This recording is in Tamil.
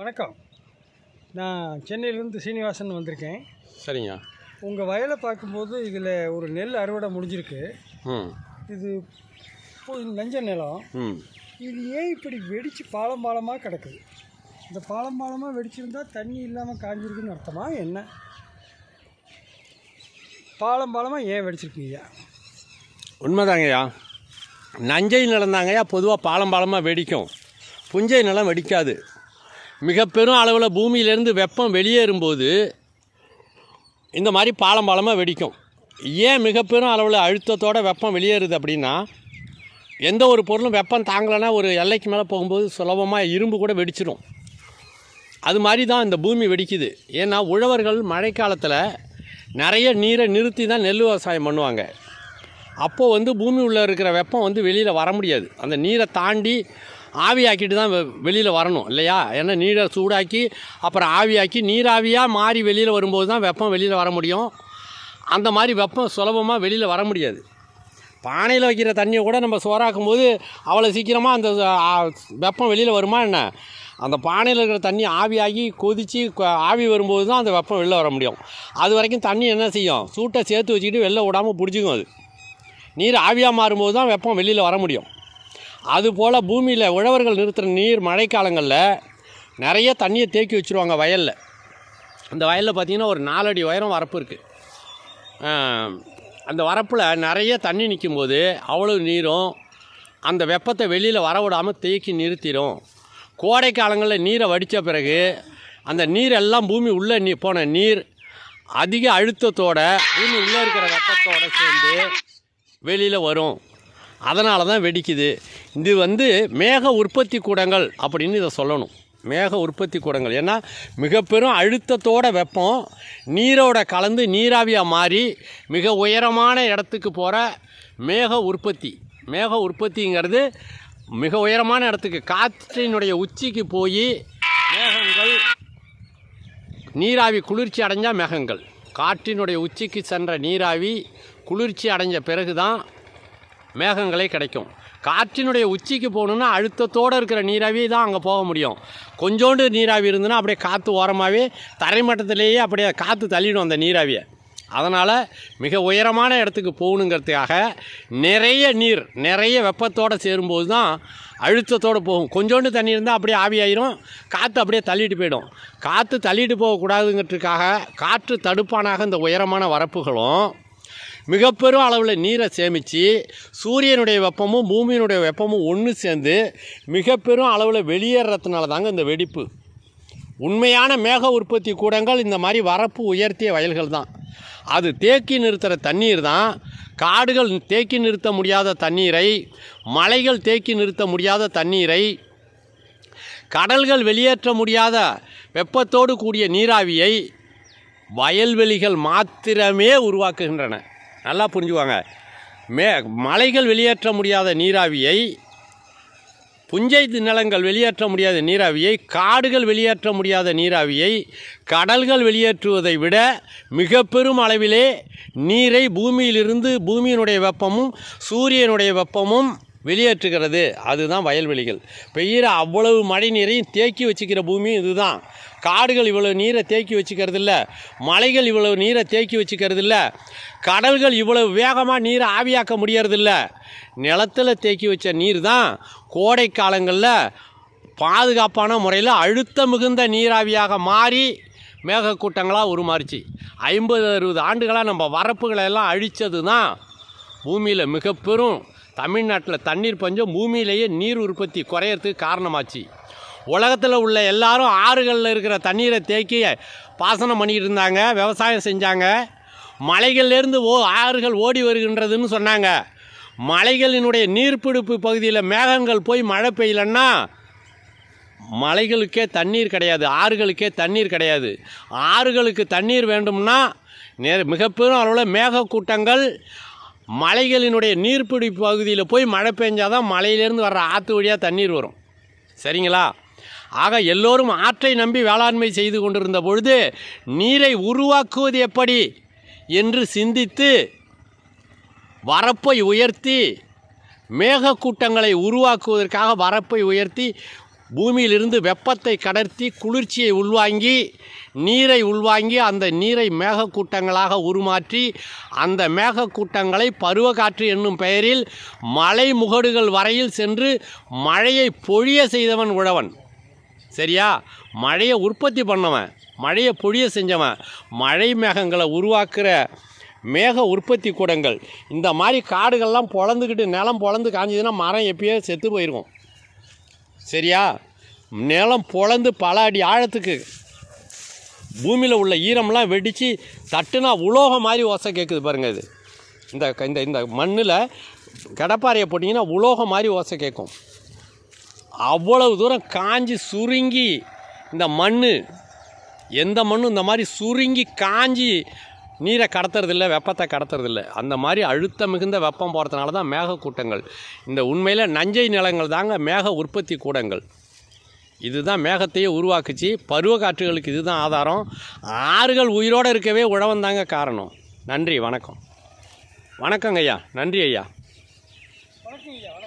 வணக்கம். நான் சென்னையிலேருந்து சீனிவாசன் வந்திருக்கேன். சரிங்க. உங்கள் வயலை பார்க்கும்போது இதில் ஒரு நெல் அறுவடை முடிஞ்சிருக்கு. ம். இது பு- நஞ்ச நிலம். ம். இது ஏன் இப்படி வெடித்து பாலம் பாலமாக கிடக்குது இந்த பாலம் பாலமாக வெடிச்சிருந்தா தண்ணி இல்லாமல் காஞ்சிருக்குன்னு அர்த்தமா என்ன? பாலம் பாலமாக ஏன் வெடிச்சிருக்கீங்க? உண்மைதாங்கய்யா. நஞ்சை நிலம் தாங்கய்யா பொதுவாக பாலம் பாலமாக வெடிக்கும். புஞ்சை நிலம் வெடிக்காது. மிக பெரும் அளவில் பூமியிலேருந்து வெப்பம் வெளியேறும்போது இந்த மாதிரி பாலம் பாலமாக வெடிக்கும். ஏன் மிக பெரும் அளவில் அழுத்தத்தோட வெப்பம் வெளியேறுது அப்படின்னா எந்த ஒரு பொருளும் வெப்பம் தாங்கலைன்னா ஒரு எல்லைக்கு மேலே போகும்போது சுலபமாக இரும்பு கூட வெடிச்சிடும் அது மாதிரி தான் இந்த பூமி வெடிக்குது. ஏன்னா உழவர்கள் மழைக்காலத்தில் நிறைய நீரை நிறுத்தி தான் நெல் விவசாயம் பண்ணுவாங்க. அப்போது வந்து பூமி உள்ளே இருக்கிற வெப்பம் வந்து வெளியில் வர முடியாது. அந்த நீரை தாண்டி ஆவியாக்கிட்டு தான் வெளியில் வரணும் இல்லையா? ஏன்னா நீரை சூடாக்கி அப்புறம் ஆவியாக்கி நீராவியாக மாறி வெளியில் வரும்போது தான் வெப்பம் வெளியில் வர முடியும். அந்த மாதிரி வெப்பம் சுலபமாக வெளியில் வர முடியாது. பானையில் வைக்கிற தண்ணியை கூட நம்ம சோறாக்கும் போது அவ்வளோ சீக்கிரமாக அந்த வெப்பம் வெளியில் வருமா என்ன? அந்த பானையில் இருக்கிற தண்ணி ஆவியாகி கொதித்து ஆவி வரும்போது தான் அந்த வெப்பம் வெளில வர முடியும். அது வரைக்கும் தண்ணி என்ன செய்யும்? சூட்டை சேர்த்து வச்சுக்கிட்டு வெளில விடாமல் பிடிச்சிக்கும் அது. நீர் ஆவியாக மாறும்போது தான் வெப்பம் வெளியில் வர முடியும். அதுபோல் பூமியில் உழவர்கள் நிறுத்துகிற நீர் மழைக்காலங்களில் நிறைய தண்ணியை தேக்கி வச்சுருவாங்க வயலில். அந்த வயலில் பார்த்திங்கன்னா ஒரு நாலடி உயரம் வரப்பு இருக்குது அந்த வரப்பில் நிறைய தண்ணி நிற்கும்போது அவ்வளோ நீரும் அந்த வெப்பத்தை வெளியில் வர விடாமல் தேக்கி நிறுத்திடும் கோடை காலங்களில் நீரை வடித்த பிறகு அந்த நீர் எல்லாம் பூமி உள்ளே நீ போன நீர் அதிக அழுத்தத்தோட பூமி உள்ளே இருக்கிற வெப்பத்தோடு சேர்ந்து வெளியில் வரும். அதனால தான் வெடிக்குது. இது வந்து மேக உற்பத்தி கூடங்கள் அப்படின்னு இதை சொல்லணும். மேக உற்பத்தி கூடங்கள். ஏன்னா மிக பெரும் அழுத்தத்தோட வெப்பம் நீரோட கலந்து நீராவியாக மாறி மிக உயரமான இடத்துக்கு போகிற மேக உற்பத்தி. மேக உற்பத்திங்கிறது மிக உயரமான இடத்துக்கு காற்றினுடைய உச்சிக்கு போய் மேகங்கள் நீராவி குளிர்ச்சி அடைஞ்சால் மேகங்கள். காற்றினுடைய உச்சிக்கு சென்ற நீராவி குளிர்ச்சி அடைஞ்ச பிறகு தான் மேகங்களே கிடைக்கும். காற்றினுடைய உச்சிக்கு போகணுன்னா அழுத்தத்தோடு இருக்கிற நீராவி தான் அங்கே போக முடியும். கொஞ்சோண்டு நீராவி இருந்துன்னா அப்படியே காற்று ஓரமாகவே தரைமட்டத்திலேயே அப்படியே காற்று தள்ளிடும் அந்த நீராவியை. அதனால் மிக உயரமான இடத்துக்கு போகணுங்கிறதுக்காக நிறைய நீர் நிறைய வெப்பத்தோடு சேரும்போது தான் அழுத்தத்தோடு போகும். கொஞ்சோண்டு தண்ணி இருந்தால் அப்படியே ஆவியாயிரும் காற்று அப்படியே தள்ளிட்டு போயிடும். காற்று தள்ளிட்டு போகக்கூடாதுங்கிறதுக்காக காற்று தடுப்பானாக இந்த உயரமான வரப்புகளும் மிகப்பெரும் அளவில் நீரை சேமித்து சூரியனுடைய வெப்பமும் பூமியினுடைய வெப்பமும் ஒன்று சேர்ந்து மிகப்பெரும் அளவில் வெளியேறதுனால தாங்க இந்த வெடிப்பு. உண்மையான மேக உற்பத்தி கூடங்கள் இந்த மாதிரி வரப்பு உயர்த்திய வயல்கள் தான். அது தேக்கி நிறுத்துகிற தண்ணீர் தான். காடுகள் தேக்கி நிறுத்த முடியாத தண்ணீரை மலைகள் தேக்கி நிறுத்த முடியாத தண்ணீரை கடல்கள் வெளியேற்ற முடியாத வெப்பத்தோடு கூடிய நீராவியை வயல்வெளிகள் மாத்திரமே உருவாக்குகின்றன. நல்லா புரிஞ்சுவாங்க மே மலைகள் வெளியேற்ற முடியாத நீராவியை புஞ்சை நிலங்கள் வெளியேற்ற முடியாத நீராவியை காடுகள் வெளியேற்ற முடியாத நீராவியை கடல்கள் வெளியேற்றுவதை விட மிக பெரும் அளவிலே நீரை பூமியிலிருந்து பூமியினுடைய வெப்பமும் சூரியனுடைய வெப்பமும் வெளியேற்றுகிறது. அதுதான் வயல்வெளிகள். பெய்கிற அவ்வளவு மழை நீரையும் தேக்கி வச்சுக்கிற பூமியும் இதுதான். காடுகள் இவ்வளவு நீரை தேக்கி வச்சுக்கிறது இல்லை மலைகள் இவ்வளவு நீரை தேக்கி வச்சுக்கிறது இல்லை கடல்கள் இவ்வளவு வேகமாக நீரை ஆவியாக்க முடியறதில்ல. நிலத்தில் தேக்கி வச்ச நீர் தான் கோடை காலங்களில் பாதுகாப்பான முறையில் அழுத்த மிகுந்த நீராவியாக மாறி மேகக்கூட்டங்களாக உருமாறுச்சு. ஐம்பது அறுபது ஆண்டுகளாக நம்ம வரப்புகளை எல்லாம் அழித்தது தான் பூமியில் மிக பெரும் தமிழ்நாட்டில் தண்ணீர் பஞ்சம் பூமியிலேயே நீர் உற்பத்தி குறையறதுக்கு காரணமாச்சு. உலகத்தில் உள்ள எல்லாரும் ஆறுகளில் இருக்கிற தண்ணீரை தேக்கி பாசனம் பண்ணிக்கிட்டு இருந்தாங்க விவசாயம் செஞ்சாங்க. மலைகள்லேருந்து ஓ ஆறுகள் ஓடி வருகின்றதுன்னு சொன்னாங்க. மலைகளினுடைய நீர்ப்பிடிப்பு பகுதியில் மேகங்கள் போய் மழை பெய்யலன்னா மலைகளுக்கே தண்ணீர் கிடையாது ஆறுகளுக்கே தண்ணீர் கிடையாது. ஆறுகளுக்கு தண்ணீர் வேண்டும்னா நே மிகப்பெரும் அளவில் மேகக்கூட்டங்கள் மலைகளினுடைய நீர்ப்பிடிப்பு பகுதியில் போய் மழை பெஞ்சால் தான் மலையிலேருந்து வர்ற ஆற்று வழியாக தண்ணீர் வரும். சரிங்களா? ஆக எல்லோரும் ஆற்றை நம்பி வேளாண்மை செய்து கொண்டிருந்த பொழுது நீரை உருவாக்குவது எப்படி என்று சிந்தித்து வரப்பை உயர்த்தி மேகக்கூட்டங்களை உருவாக்குவதற்காக வரப்பை உயர்த்தி பூமியிலிருந்து வெப்பத்தை கடத்தி குளிர்ச்சியை உள்வாங்கி நீரை உள்வாங்கி அந்த நீரை மேகக்கூட்டங்களாக உருமாற்றி அந்த மேகக்கூட்டங்களை பருவக்காற்று என்னும் பெயரில் மலை முகடுகள் வரையில் சென்று மழையை பொழிய செய்தவன் உழவன். சரியா? மழையை உற்பத்தி பண்ணவன். மழையை பொழிய செஞ்சவன். மழை மேகங்களை உருவாக்குற மேக உற்பத்தி கூடங்கள். இந்த மாதிரி காடுகள்லாம் பொழந்துக்கிட்டு நிலம் பொழந்து காஞ்சதுன்னா மரம் எப்பயோ செத்து போயிருக்கும். சரியா? நிலம் பொழந்து பல அடி ஆழத்துக்கு. பூமியில் உள்ள ஈரம்லாம் வெடித்து தட்டுனா உலோகம் மாதிரி ஓசை கேட்குது பாருங்கள் இது. இந்த இந்த இந்த மண்ணில் கடப்பாறையை போட்டிங்கன்னா உலோகம் மாதிரி ஓசை கேட்கும் அவ்வளவு தூரம் காஞ்சி சுருங்கி இந்த மண் எந்த மண்ணும் இந்த மாதிரி சுருங்கி காஞ்சி நீரை கடத்துறதில்ல வெப்பத்தை கடத்துறதில்ல. அந்த மாதிரி அழுத்தம் மிகுந்த வெப்பம் போகிறதுனால தான் மேகக்கூட்டங்கள் இந்த உண்மையில் நஞ்சை நிலங்கள் தாங்க மேக உற்பத்தி கூடங்கள். இதுதான் மேகத்தையே உருவாக்குச்சு. பருவ காற்றுகளுக்கு இதுதான் ஆதாரம். ஆறுகள் உயிரோடு இருக்கவே உழவன் தாங்க காரணம். நன்றி வணக்கம். வணக்கங்க ஐயா. நன்றி ஐயா. வணக்கம் ஐயா.